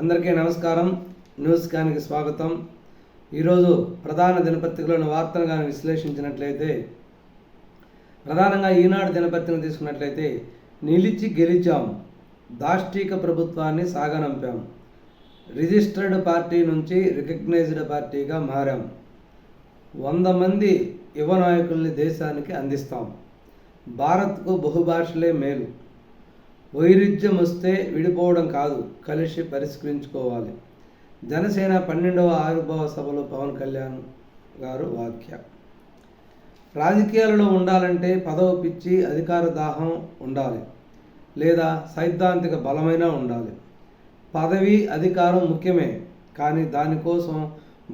అందరికీ నమస్కారం. న్యూస్ క్యాన్కి స్వాగతం. ఈరోజు ప్రధాన దినపత్రికలోని వార్తలు కానీ విశ్లేషించినట్లయితే ప్రధానంగా ఈనాడు దినపత్రికను తీసుకున్నట్లయితే నిలిచి గెలిచాం. దాష్టీక ప్రభుత్వాన్ని సాగనంపాం. రిజిస్టర్డ్ పార్టీ నుంచి రికగ్నైజ్డ్ పార్టీగా మారాం. వంద మంది యువ నాయకుల్ని దేశానికి అందిస్తాం. భారత్కు బహుభాషలే మేలు. వైరుధ్యం వస్తే విడిపోవడం కాదు కలిసి పరిష్కరించుకోవాలి. జనసేన పన్నెండవ ఆవిర్భావ సభలో పవన్ కళ్యాణ్ గారు వాక్య రాజకీయాలలో ఉండాలంటే పదవి పిచ్చి అధికార దాహం ఉండాలి. లేదా సైద్ధాంతిక బలమైన ఉండాలి. పదవి అధికారం ముఖ్యమే కానీ దానికోసం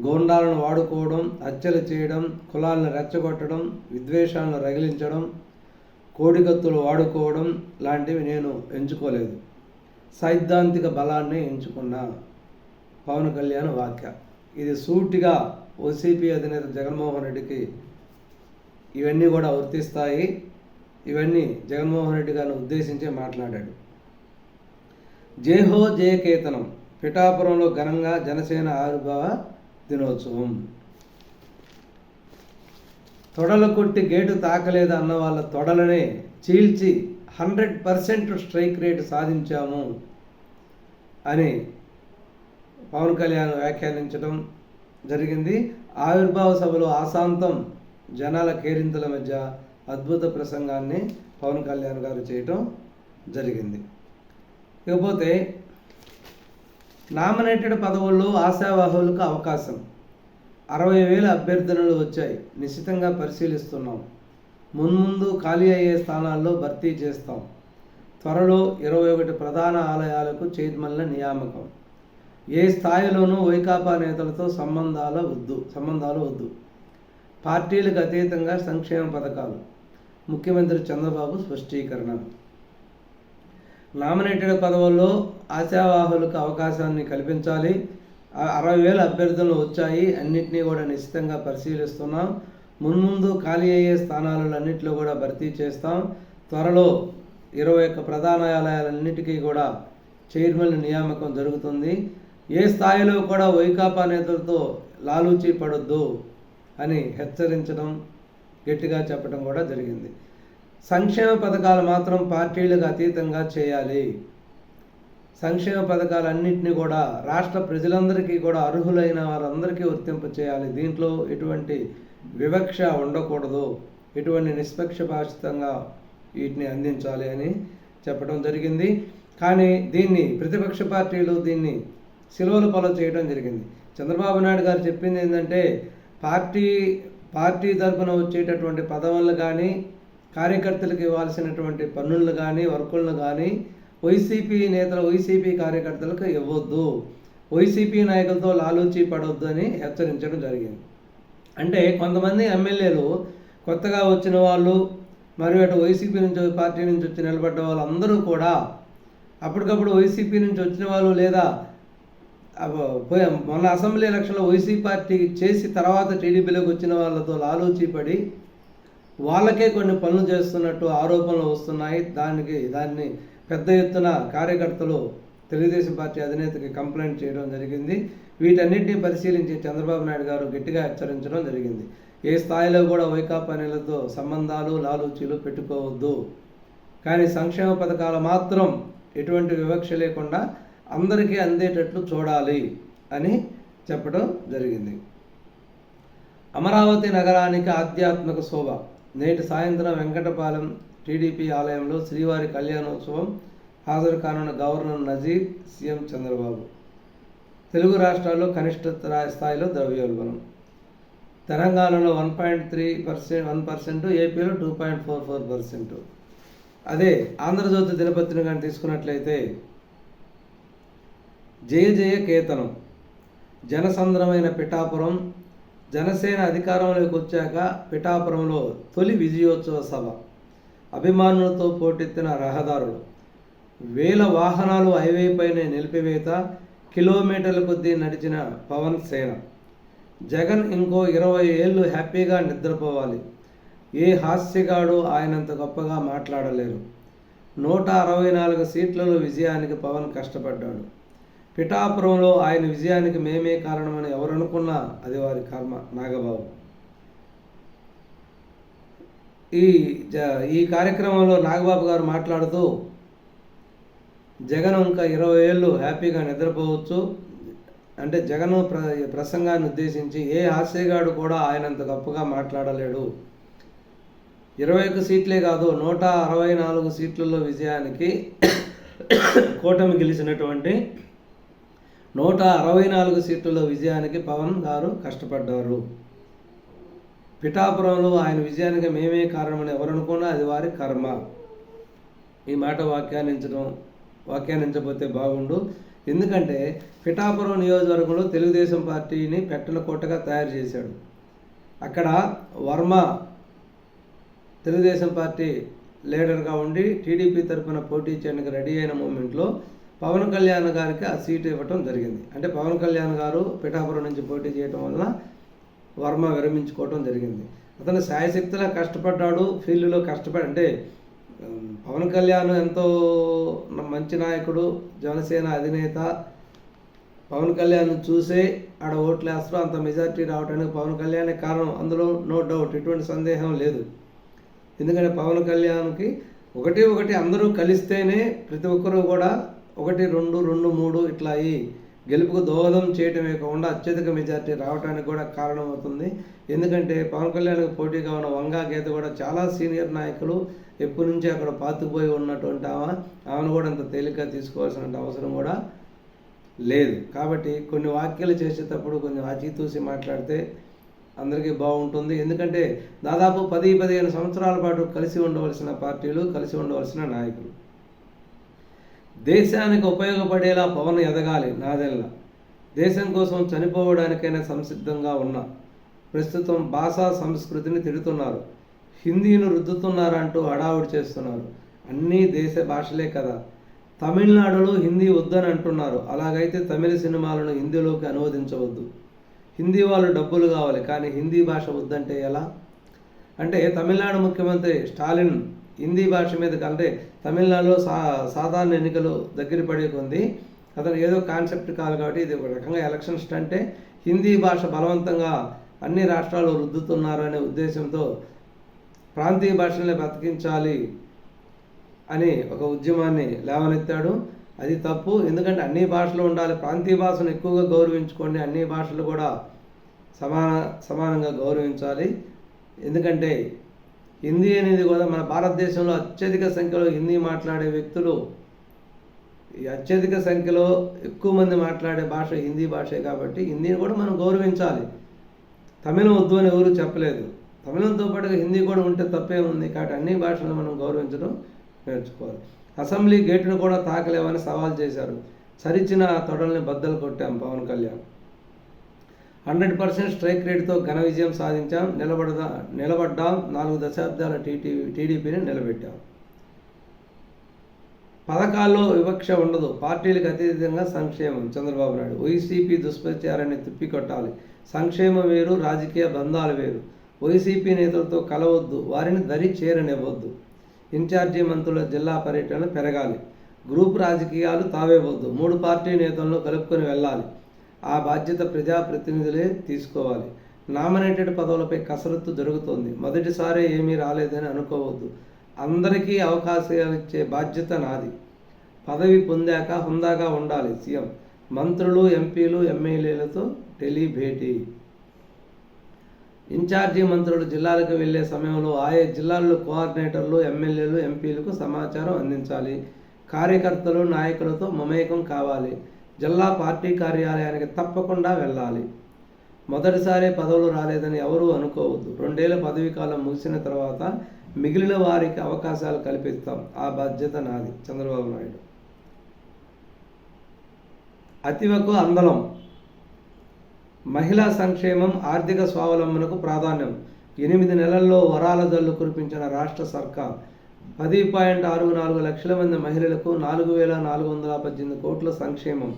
గోండాలను వాడుకోవడం హత్యలు చేయడం కులాలను రెచ్చగొట్టడం విద్వేషాలను రగిలించడం కోడికత్తులు వాడుకోవడం లాంటివి నేను ఎంచుకోలేదు. సైద్ధాంతిక బలాన్ని ఎంచుకున్నా. పవన్ కళ్యాణ్ వాక్య ఇది సూటిగా ఓసీపీ అధినేత జగన్మోహన్ రెడ్డికి ఇవన్నీ కూడా వర్తిస్తాయి. ఇవన్నీ జగన్మోహన్ రెడ్డి గారిని ఉద్దేశించి మాట్లాడాడు. జేహో జయకేతనం పిఠాపురంలో ఘనంగా జనసేన ఆవిర్భావ దినోత్సవం. తొడలు కొట్టి గేటు తాకలేదు అన్న వాళ్ళ తొడలనే చీల్చి హండ్రెడ్ పర్సెంట్ స్ట్రైక్ రేట్ సాధించాము అని పవన్ కళ్యాణ్ వ్యాఖ్యానించడం జరిగింది. ఆవిర్భావ సభలో ఆశాంతం జనాల కేరింతల మధ్య అద్భుత ప్రసంగాన్ని పవన్ కళ్యాణ్ గారు చేయటం జరిగింది. ఇకపోతే నామినేటెడ్ పదవుల్లో ఆశావాహులకు అవకాశం. అరవై వేల అభ్యర్థనలు వచ్చాయి. నిశ్చితంగా పరిశీలిస్తున్నాం. మున్ముందు ఖాళీ అయ్యే స్థానాల్లో భర్తీ చేస్తాం. త్వరలో ఇరవై ఒకటి ప్రధాన ఆలయాలకు చైర్మన్ల నియామకం. ఏ స్థాయిలోనూ వైకాపా నేతలతో సంబంధాల వద్దు సంబంధాలు వద్దు. పార్టీలకు అతీతంగా సంక్షేమ పథకాలు. ముఖ్యమంత్రి చంద్రబాబు స్పష్టీకరణ. నామినేటెడ్ పదవుల్లో ఆశావాహులకు అవకాశాన్ని కల్పించాలి. అరవై వేల అభ్యర్థులు వచ్చాయి. అన్నింటినీ కూడా నిశ్చితంగా పరిశీలిస్తున్నాం. మున్ముందు ఖాళీ అయ్యే స్థానాలన్నింటిలో కూడా భర్తీ చేస్తాం. త్వరలో ఇరవై ఒక్క ప్రధానాలయాలన్నిటికీ కూడా చైర్మన్ నియామకం జరుగుతుంది. ఏ స్థాయిలో కూడా వైకాపా నేతలతో లాలూచి పడొద్దు అని హెచ్చరించడం గట్టిగా చెప్పడం కూడా జరిగింది. సంక్షేమ పథకాలు మాత్రం పార్టీలకు అతీతంగా చేయాలి. సంక్షేమ పథకాలన్నింటినీ కూడా రాష్ట్ర ప్రజలందరికీ కూడా అర్హులైన వారందరికీ వర్తింప చేయాలి. దీంట్లో ఎటువంటి వివక్ష ఉండకూడదు. ఎటువంటి నిష్పక్షపాతంగా వీటిని అందించాలి అని చెప్పడం జరిగింది. కానీ దీన్ని ప్రతిపక్ష పార్టీలు దీన్ని సిలువలు పొలం చేయడం జరిగింది. చంద్రబాబు నాయుడు గారు చెప్పింది ఏంటంటే పార్టీ పార్టీ తరఫున వచ్చేటటువంటి పదవులు కానీ కార్యకర్తలకు ఇవ్వాల్సినటువంటి పన్నులు కానీ వర్కులను కానీ వైసీపీ నేతలు వైసీపీ కార్యకర్తలకు ఇవ్వద్దు. వైసీపీ నాయకులతో లాలూచి పడవద్దు అని హెచ్చరించడం జరిగింది. అంటే కొంతమంది ఎమ్మెల్యేలు కొత్తగా వచ్చిన వాళ్ళు మరియు అటు వైసీపీ నుంచి పార్టీ నుంచి వచ్చి నిలబడ్డ వాళ్ళందరూ కూడా అప్పటికప్పుడు వైసీపీ నుంచి వచ్చిన వాళ్ళు లేదా మొన్న అసెంబ్లీ ఎలక్షన్లో వైసీపీ పార్టీ చేసి తర్వాత టీడీపీలోకి వచ్చిన వాళ్ళతో లాలూచి పడి వాళ్ళకే కొన్ని పనులు చేస్తున్నట్టు ఆరోపణలు వస్తున్నాయి. దానికి దాన్ని పెద్ద ఎత్తున కార్యకర్తలు తెలుగుదేశం పార్టీ అధినేతకి కంప్లైంట్ చేయడం జరిగింది. వీటన్నిటిని పరిశీలించి చంద్రబాబు నాయుడు గారు గట్టిగా హెచ్చరించడం జరిగింది. ఏ స్థాయిలో కూడా వైకాపా నేలతో సంబంధాలు లాలూచీలు పెట్టుకోవద్దు. కానీ సంక్షేమ పథకాలు మాత్రం ఎటువంటి వివక్ష లేకుండా అందరికీ అందేటట్లు చూడాలి అని చెప్పడం జరిగింది. అమరావతి నగరానికి ఆధ్యాత్మిక శోభ. నేటి సాయంత్రం వెంకటపాలెం టీడీపీ ఆలయంలో శ్రీవారి కళ్యాణోత్సవం హాజరు కానున్న గవర్నర్ నజీర్ సీఎం చంద్రబాబు. తెలుగు రాష్ట్రాల్లో కనిష్ట స్థాయిలో ద్రవ్యోల్బణం. తెలంగాణలో one point three percent one percent ఏపీలో two point four four percent. అదే ఆంధ్రజ్యోతి దినపత్రిక కానీ తీసుకున్నట్లయితే జయ జయ కేతనం జనసంద్రమైన పిఠాపురం జనసేన అధికారంలోకి వచ్చాక పిఠాపురంలో తొలి విజయోత్సవ సభ. అభిమానులతో పోటెత్తిన రహదారులు. వేల వాహనాలు హైవేపైనే నిలిపివేత కిలోమీటర్ల కొద్దీ నడిచిన పవన్ సేన. జగన్ ఇంకో ఇరవై ఏళ్ళు హ్యాపీగా నిద్రపోవాలి. ఏ హాస్యగాడు ఆయనంత గొప్పగా మాట్లాడలేరు. నూట అరవై నాలుగు సీట్లలో విజయానికి పవన్ కష్టపడ్డాడు. పిఠాపురంలో ఆయన విజయానికి మేమే కారణమని ఎవరనుకున్నా అది వారి కర్మ. నాగబాబు. ఈ జ ఈ కార్యక్రమంలో నాగబాబు గారు మాట్లాడుతూ జగన్ ఇంకా ఇరవై ఏళ్ళు హ్యాపీగా నిద్రపోవచ్చు. అంటే జగన్ ప్ర ప్రసంగాన్ని ఉద్దేశించి ఏ హాస్యగాడు కూడా ఆయనంత గొప్పగా మాట్లాడలేడు. ఇరవై ఒక్క సీట్లే కాదు నూట అరవై నాలుగు సీట్లలో విజయానికి కూటమి గెలిచినటువంటి నూట అరవై నాలుగు సీట్లలో విజయానికి పవన్ గారు కష్టపడ్డారు. పిఠాపురంలో ఆయన విజయానికి మేమే కారణమని ఎవరనుకున్నా అది వారి కర్మ. ఈ మాట వ్యాఖ్యానించడం వ్యాఖ్యానించబోతే బాగుండు. ఎందుకంటే పిఠాపురం నియోజకవర్గంలో తెలుగుదేశం పార్టీని పెట్టల కోటగా తయారు చేశాడు. అక్కడ వర్మ తెలుగుదేశం పార్టీ లీడర్గా ఉండి టీడీపీ తరఫున పోటీ చేయడానికి రెడీ అయిన మూమెంట్లో పవన్ కళ్యాణ్ గారికి ఆ సీటు ఇవ్వటం జరిగింది. అంటే పవన్ కళ్యాణ్ గారు పిఠాపురం నుంచి పోటీ చేయడం వలన వర్మ విరమించుకోవటం జరిగింది. అతను శాయశక్తిలా కష్టపడ్డాడు ఫీల్డ్లో కష్టపడి అంటే పవన్ కళ్యాణ్ ఎంతో మంచి నాయకుడు జనసేన అధినేత. పవన్ కళ్యాణ్ చూసే ఆడ ఓట్లు వేస్తారు అంత మెజార్టీ రావడానికి పవన్ కళ్యాణే కారణం. అందులో నో డౌట్ ఎటువంటి సందేహం లేదు. ఎందుకంటే పవన్ కళ్యాణ్కి ఒకటి ఒకటి అందరూ కలిస్తేనే ప్రతి ఒక్కరూ కూడా ఒకటి రెండు రెండు మూడు ఇట్లా అయ్యి గెలుపుకు దోహదం చేయటమే కాకుండా అత్యధిక మెజార్టీ రావడానికి కూడా కారణమవుతుంది. ఎందుకంటే పవన్ కళ్యాణ్కి పోటీగా ఉన్న వంగా గీత కూడా చాలా సీనియర్ నాయకులు ఎప్పటి నుంచి అక్కడ పాతుకుపోయి ఉన్నటువంటి ఆమె. ఆమెను కూడా అంత తేలిగ్గా తీసుకోవాల్సిన అవసరం కూడా లేదు. కాబట్టి కొన్ని వాక్యాలు చేసేటప్పుడు కొంచెం ఆచితూసి మాట్లాడితే అందరికీ బాగుంటుంది. ఎందుకంటే దాదాపు పది పదిహేను సంవత్సరాల పాటు కలిసి ఉండవలసిన పార్టీలు కలిసి ఉండవలసిన నాయకులు. దేశానికి ఉపయోగపడేలా పవన్ ఎదగాలి నాదెల్ల దేశం కోసం చనిపోవడానికైనా సంసిద్ధంగా ఉన్నా ప్రస్తుతం భాషా సంస్కృతిని తిడుతున్నారు. హిందీని రుద్దుతున్నారంటూ హడావుడి చేస్తున్నారు. అన్నీ దేశ భాషలే కదా. తమిళనాడులో హిందీ వద్దని అంటున్నారు. అలాగైతే తమిళ సినిమాలను హిందీలోకి అనువదించవద్దు. హిందీ వాళ్ళు డబ్బులు కావాలి కానీ హిందీ భాష వద్దంటే ఎలా? అంటే తమిళనాడు ముఖ్యమంత్రి స్టాలిన్ హిందీ భాష మీద అంటే తమిళనాడులో సా సాధారణ ఎన్నికలు దగ్గర పడే కొంది అతను ఏదో కాన్సెప్ట్ కాదు కాబట్టి ఇది ఒక రకంగా ఎలక్షన్ స్టంటే. హిందీ భాష బలవంతంగా అన్ని రాష్ట్రాలు రుద్దుతున్నారు అనే ఉద్దేశంతో ప్రాంతీయ భాషల్ని బతికించాలి అని ఒక ఉద్యమాన్ని లేవనెత్తాడు. అది తప్పు. ఎందుకంటే అన్ని భాషలు ఉండాలి. ప్రాంతీయ భాషను ఎక్కువగా గౌరవించుకోండి. అన్ని భాషలు కూడా సమాన సమానంగా గౌరవించాలి. ఎందుకంటే హిందీ అనేది కూడా మన భారతదేశంలో అత్యధిక సంఖ్యలో హిందీ మాట్లాడే వ్యక్తులు ఈ అత్యధిక సంఖ్యలో ఎక్కువ మంది మాట్లాడే భాష హిందీ భాషే కాబట్టి హిందీని కూడా మనం గౌరవించాలి. తమిళం వద్దు అని ఎవరు చెప్పలేదు. తమిళంతో పాటుగా హిందీ కూడా ఉంటే తప్పే ఉంది కాబట్టి అన్ని భాషలను మనం గౌరవించడం నేర్చుకోవాలి. అసెంబ్లీ గేటును కూడా తాకలేవని సవాల్ చేశారు. సరిచిన తొడల్ని బద్దలు కొట్టాం Pawan Kalyan. Hundred percent strike రేట్తో ఘన విజయం సాధించాం. నిలబడదా నిలబడ్డాం. నాలుగు దశాబ్దాల టీటీ టీడీపీని నిలబెట్టాం. పథకాల్లో వివక్ష ఉండదు. పార్టీలకు అతీతంగా సంక్షేమం. చంద్రబాబు నాయుడు వైసీపీ దుష్ప్రచారాన్ని తిప్పికొట్టాలి. సంక్షేమం వేరు రాజకీయ బంధాలు వేరు. వైసీపీ నేతలతో కలవద్దు. వారిని దరి చేరనివ్వద్దు. ఇన్ఛార్జి మంత్రుల జిల్లా పర్యటన పెరగాలి. గ్రూప్ రాజకీయాలు తావేవద్దు. మూడు పార్టీ నేతలను కలుపుకొని వెళ్ళాలి. ఆ బాధ్యత ప్రజాప్రతినిధులే తీసుకోవాలి. నామినేటెడ్ పదవులపై కసరత్తు జరుగుతోంది. మొదటిసారి ఏమీ రాలేదని అనుకోవద్దు. అందరికీ అవకాశాలు ఇచ్చే బాధ్యత నాది. పదవి పొందాక హుందాగా ఉండాలి సీఎం. మంత్రులు ఎంపీలు ఎమ్మెల్యేలతో టెలి భేటీ. ఇన్ఛార్జి మంత్రులు జిల్లాలకు వెళ్ళే సమయంలో ఆయా జిల్లాల్లో కోఆర్డినేటర్లు ఎమ్మెల్యేలు ఎంపీలకు సమాచారం అందించాలి. కార్యకర్తలు నాయకులతో మమేకం కావాలి. జిల్లా పార్టీ కార్యాలయానికి తప్పకుండా వెళ్ళాలి. మొదటిసారి పదవులు రాలేదని ఎవరూ అనుకోవద్దు. రెండేళ్ళ పదవీ కాలం ముగిసిన తర్వాత మిగిలిన వారికి అవకాశాలు కల్పిస్తాం. ఆ బాధ్యత నాది. చంద్రబాబు నాయుడు. అతివకు అందలం. మహిళా సంక్షేమం ఆర్థిక స్వావలంబనకు ప్రాధాన్యం. ఎనిమిది నెలల్లో వరాల జల్లు కురిపించిన రాష్ట్ర సర్కార్ పది పాయింట్ ఆరు నాలుగు లక్షల మంది మహిళలకు నాలుగు వేల నాలుగు వందల పద్దెనిమిది కోట్ల సంక్షేమం.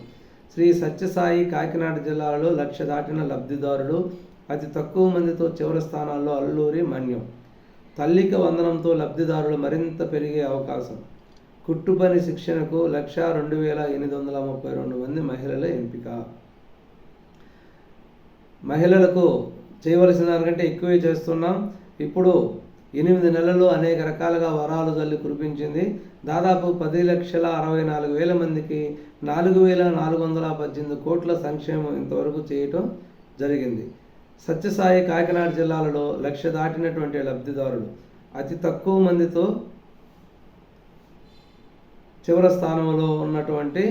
శ్రీ సత్యసాయి కాకినాడ జిల్లాలో లక్ష దాటిన లబ్ధిదారులు అతి తక్కువ మందితో చివరి స్థానాల్లో అల్లూరి మన్యం. తల్లిక వందనంతో లబ్ధిదారులు మరింత పెరిగే అవకాశం. కుట్టుపని శిక్షణకు లక్ష రెండు వేల ఎనిమిది వందల ముప్పై రెండు మంది మహిళల ఎంపిక. మహిళలకు చేయవలసిన దానికంటే ఎక్కువే చేస్తున్నాం. ఇప్పుడు ఎనిమిది నెలల్లో అనేక రకాలుగా వరాలు తల్లి కురిపించింది. దాదాపు పది లక్షల అరవై నాలుగు వేల మందికి నాలుగు వేల నాలుగు వందల పద్దెనిమిది కోట్ల సంక్షేమం ఇంతవరకు చేయటం జరిగింది. సత్యసాయి కాకినాడ జిల్లాలలో లక్ష దాటినటువంటి లబ్ధిదారులు. అతి తక్కువ మందితో చివరి స్థానంలో ఉన్నటువంటి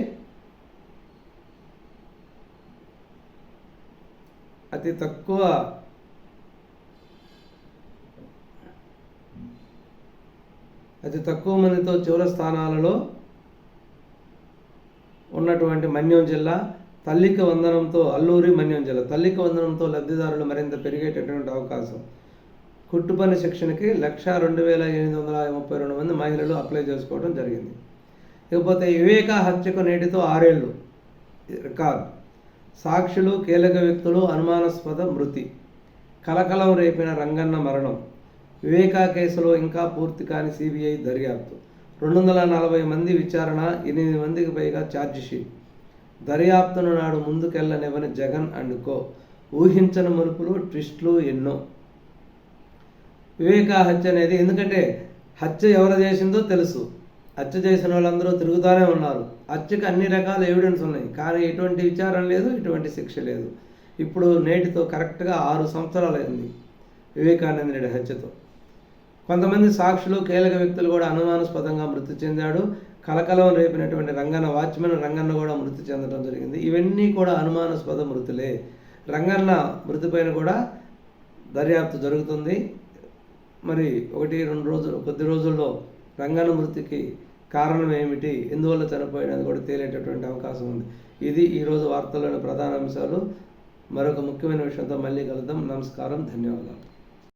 అతి తక్కువ అతి తక్కువ మందితో చివరి స్థానాలలో ఉన్నటువంటి మన్యం జిల్లా తల్లికి వందనంతో అల్లూరి మన్యం జిల్లా. తల్లికి వందనంతో లబ్ధిదారులు మరింత పెరిగేటటువంటి అవకాశం. కుట్టుపని శిక్షణకి లక్ష రెండు వేల ఎనిమిది వందల ముప్పై రెండు మంది మహిళలు అప్లై చేసుకోవడం జరిగింది. ఇకపోతే వివేక హత్యకు నేటితో ఆరేళ్ళు. రికార్డు సాక్షులు కీలక వ్యక్తులు అనుమానాస్పద మృతి. కలకలం రేపిన రంగన్న మరణం. వివేకా కేసులో ఇంకా పూర్తి కాని సిబిఐ దర్యాప్తు. రెండు వందల నలభై మంది విచారణ ఎనిమిది మందికి పైగా ఛార్జిషీట్ దర్యాప్తును నాడు ముందుకెళ్ళనివ్వని జగన్ అండ్ కో. ఊహించని మలుపులు ట్విస్టులు ఎన్నో. వివేకా హత్య అనేది ఎందుకంటే హత్య ఎవరు చేసిందో తెలుసు. హత్య చేసిన వాళ్ళందరూ తిరుగుతూనే ఉన్నారు. హత్యకు అన్ని రకాల ఎవిడెన్స్ ఉన్నాయి. కానీ ఎటువంటి విచారణ లేదు ఎటువంటి శిక్ష లేదు. ఇప్పుడు నేటితో కరెక్ట్గా ఆరు సంవత్సరాలు అయింది వివేకానంద రెడ్డి హత్యతో. కొంతమంది సాక్షులు కీలక వ్యక్తులు కూడా అనుమానాస్పదంగా మృతి చెందాడు. కలకలం రేపినటువంటి రంగన్న వాచ్మెన్ రంగన్న కూడా మృతి చెందడం జరిగింది. ఇవన్నీ కూడా అనుమానాస్పద మృతులే. రంగన్న మృతిపైన కూడా దర్యాప్తు జరుగుతుంది. మరి ఒకటి రెండు రోజులు కొద్ది రోజుల్లో రంగన్న మృతికి కారణం ఏమిటి? ఎందువల్ల చనిపోయినది కూడా తేలేటటువంటి అవకాశం ఉంది. ఇది ఈరోజు వార్తల్లోని ప్రధాన అంశాలు. మరొక ముఖ్యమైన విషయంతో మళ్ళీ కలుద్దాం. నమస్కారం. ధన్యవాదాలు.